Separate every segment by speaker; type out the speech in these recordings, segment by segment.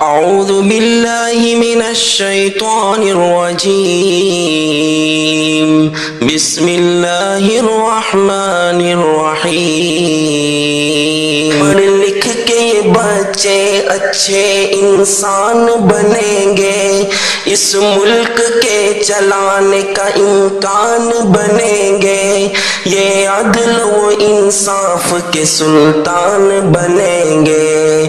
Speaker 1: أعوذ بالله من الشيطان الرجيم. بسم الله الرحمن الرحيم. پڑھ لکھ کے بچے اچھے انسان بنیں گے. اس ملک کے چلانے کا امکان بنیں گے. یہ عدل و انصاف کے سلطان بنیں گے.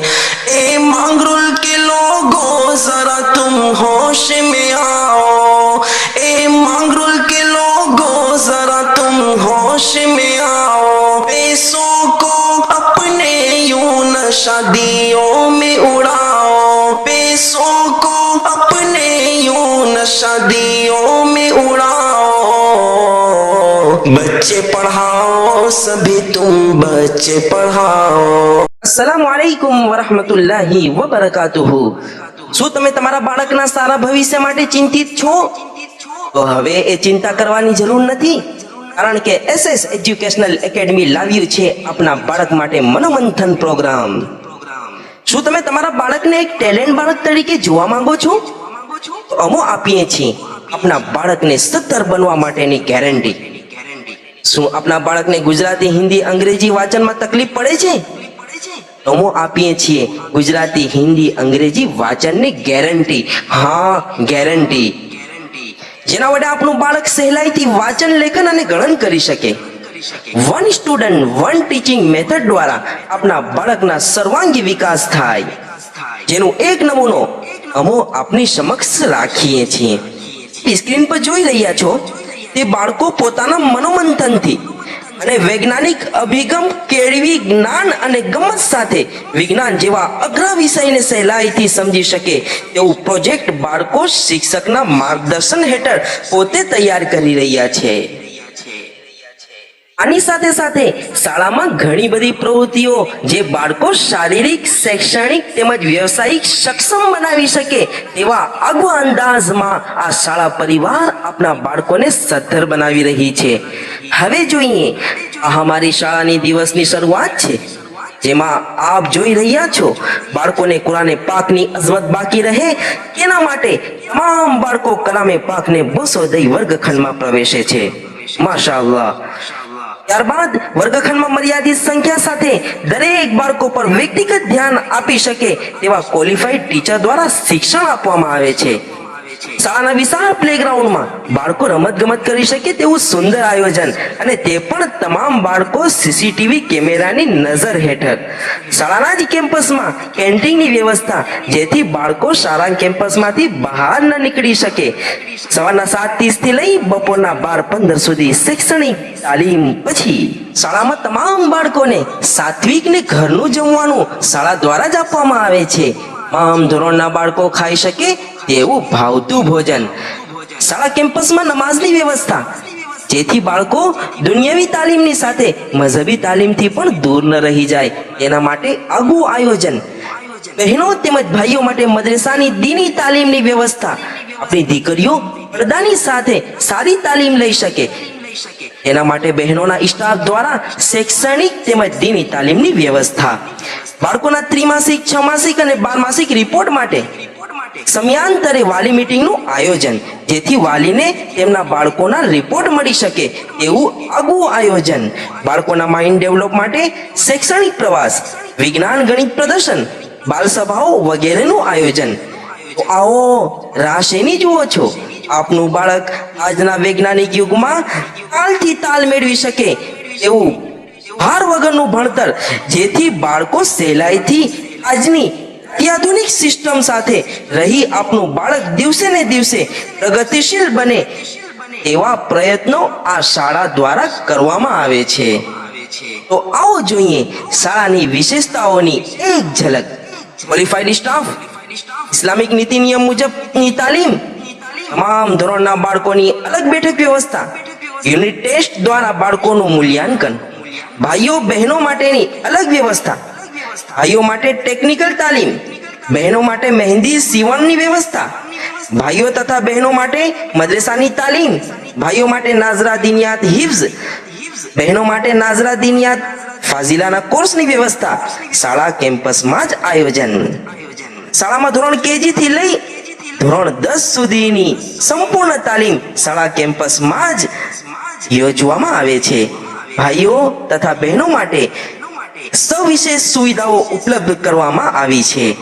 Speaker 1: ہوش میں آؤ۔ اے مانگرول کے لوگوں، ذرا تم ہوش میں آؤ۔ پیسوں کو اپنے یوں نشادیوں میں اڑاؤ۔ پیسوں کو اپنے یوں نشادیوں میں اڑاؤ۔ بچے پڑھاؤ، سبھی تم بچے پڑھاؤ۔ السلام علیکم ورحمۃ اللہ وبرکاتہ۔ શું તમે તમારા બાળકના સારા ભવિષ્ય માટે ચિંતિત છો? તો હવે એ ચિંતા કરવાની જરૂર નથી, કારણ કે એસએસ એજ્યુકેશનલ એકેડમી લાવ્યું છે આપના બાળક માટે મનોમંથન પ્રોગ્રામ. શું તમે તમારા બાળકને એક ટેલેન્ટ બાળક તરીકે જોવા માંગો છો? તો અમો આપીએ છીએ આપના બાળકને સત્તર બનવા માટેની ગેરંટી. શું આપના બાળકને ગુજરાતી, હિન્દી, અંગ્રેજી વાંચનમાં તકલીફ પડે છે? અમો આપીએ છીએ. ગુજરાતી, હિન્દી, અંગ્રેજી વાંચનની ગેરંટી. હા, ગેરંટી. જેના વડે આપણું બાળક સહેલાઈથી વાંચન, લેખન અને ગણન કરી શકે. One student one teaching method દ્વારા આપના બાળકના સર્વાંગી વિકાસ થાય. જેનો એક નમૂનો અમો આપની સમક્ષ રાખીએ છીએ. સ્ક્રીન પર જોઈ રહ્યા છો? તે બાળકો પોતાના મનોમંથનથી અને વૈજ્ઞાનિક અભિગમ કેળવી જ્ઞાન અને ગમત સાથે વિજ્ઞાન જેવા અગ્ર વિષયને સહેલાઈથી સમજી શકે તેવું પ્રોજેક્ટ બાળકો શિક્ષકના માર્ગદર્શન હેઠળ પોતે તૈયાર કરી રહ્યા છે. આની સાથે સાથે શાળામાં ઘણી બધી પ્રવૃત્તિઓ જે બાળકો શારીરિક, શૈક્ષણિક તેમજ વ્યવસાયિક સક્ષમ બનાવી શકે તેવા આગવા અંદાજમાં આ શાળા પરિવાર આપના બાળકોને સદ્ધર બનાવી રહી છે. હવે જોઈએ, આ અમારી શાળાની દિવસની શરૂઆત છે. જેમાં આપ જોઈ રહ્યા છો, બાળકોને કુરાને પાકની અઝમત બાકી રહે, તેના માટે તમામ બાળકો કલામે પાકને બસો દઈ વર્ગખંડમાં પ્રવેશે છે. માશા અલ્લાહ ત્યારબાદ વર્ગખંડમાં મર્યાદિત સંખ્યા સાથે દરેક બાળકો પર વ્યક્તિગત ધ્યાન આપી શકે તેવા ક્વોલિફાઈડ ટીચર દ્વારા શિક્ષણ આપવામાં આવે છે. શાળાના વિશાળ પ્લેગ્રાઉન્ડમાં બાળકો રમત ગમત કરી શકે તેવું સુંદર આયોજન અને તે પણ તમામ બાળકો સીસીટીવી કેમેરાની નજર હેઠળ. શાળાના જ કેમ્પસમાં કેન્ટીનની વ્યવસ્થા જેથી બાળકો શાળા કેમ્પસમાંથી બહાર ન નીકળી શકે. સવારના સાત ત્રીસથી લઈ બપોરના બાર પંદર સુધી શૈક્ષણિક તાલીમ પછી શાળામાં તમામ બાળકોને સાત્વિક ને ઘરનું જમવાનું શાળા દ્વારા જ આપવામાં આવે છે. તમામ ધોરણના બાળકો ખાઈ શકે તેવું ભાવતું ભોજન. શાળા કેમ્પસમાં નમાઝની વ્યવસ્થા. જેથી બાળકો દુનિયાવી તાલીમની સાથે મઝહબી તાલીમથી પણ દૂર ન રહી જાય. તેના માટે આગવું આયોજન. બહેનો તેમજ ભાઈઓ માટે મદ્રેસાની દીની તાલીમની વ્યવસ્થા. આપણી દીકરીઓ પડદાની સાથે સારી તાલીમ લઈ શકે. એના માટે બહેનોના સ્ટાફ દ્વારા શૈક્ષણિક તેમજ દીની તાલીમની વ્યવસ્થા. બાળકોના ત્રિમાસિક, છ માસિક અને બાર માસિક રિપોર્ટ માટે સમયાંતરે વાલી મીટિંગનું આયોજન, જેથી વાલીને તેમના બાળકોના રિપોર્ટ મળી શકે એવું આગવું આયોજન. બાળકોના માઇન્ડ ડેવલપ માટે શૈક્ષણિક પ્રવાસ, વિજ્ઞાન, ગણિત પ્રદર્શન, બાલસભાઓ વગેરેનું આયોજન. આવો રાશેની જુઓ છો. આપનું બાળક આજના વૈજ્ઞાનિક યુગમાં તાલથી તાલ મેળવી શકે એવું. ભાર વગરનું ભણતર, જેથી બાળકો સહેલાઈથી આજની અત્યાધુનિક સિસ્ટમ સાથે રહી આપનું બાળક દિવસે ને દિવસે પ્રગતિશીલ બને એવા પ્રયત્નો આ શાળા દ્વારા કરવામાં આવે છે. તો આવો જોઈએ શાળાની વિશેષતાઓની એક ઝલક. ક્વોલિફાઈડ સ્ટાફ ઇસ્લામિક નીતિ નિયમ મુજબની તાલીમ, તમામ ધોરણના બાળકોની અલગ બેઠક વ્યવસ્થા યુનિટ ટેસ્ટ દ્વારા બાળકોનું મૂલ્યાંકન, ભાઈઓ બહેનો માટેની અલગ વ્યવસ્થા ભાઈઓ માટે ટેકનિકલ તાલીમ, બહેનો માટે મહેંદી, સીવણની વ્યવસ્થા, ભાઈઓ તથા બહેનો માટે મદ્રેસાની તાલીમ, ભાઈઓ માટે નાઝરા દિનિયાત હિફ્ઝ, બહેનો માટે નાઝરા દિનિયાત ફાઝિલાના કોર્સની વ્યવસ્થા, શાળા કેમ્પસમાં જ આયોજન. શાળામાં ધોરણ કેજી થી લઈ ધોરણ દસ સુધીની સંપૂર્ણ તાલીમ શાળા કેમ્પસમાં જ યોજવામાં આવે છે. ભાઈઓ તથા બહેનો માટે સવિશેષ સુવિધાઓ ઉપલબ્ધ કરવામાં આવી છે.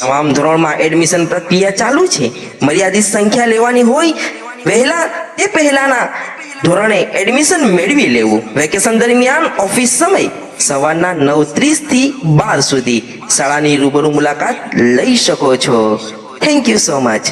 Speaker 1: તમામ ધોરણમાં એડમિશન પ્રક્રિયા ચાલુ છે. મર્યાદિત સંખ્યા લેવાની હોય, વહેલા તે પહેલાના ધોરણે એડમિશન મેળવી લેવું. વેકેશન દરમિયાન ઓફિસ સમય સવારના નવ ત્રીસથી બાર સુધી. શાળાની રૂબરૂ મુલાકાત લઈ શકો છો. Thank you so much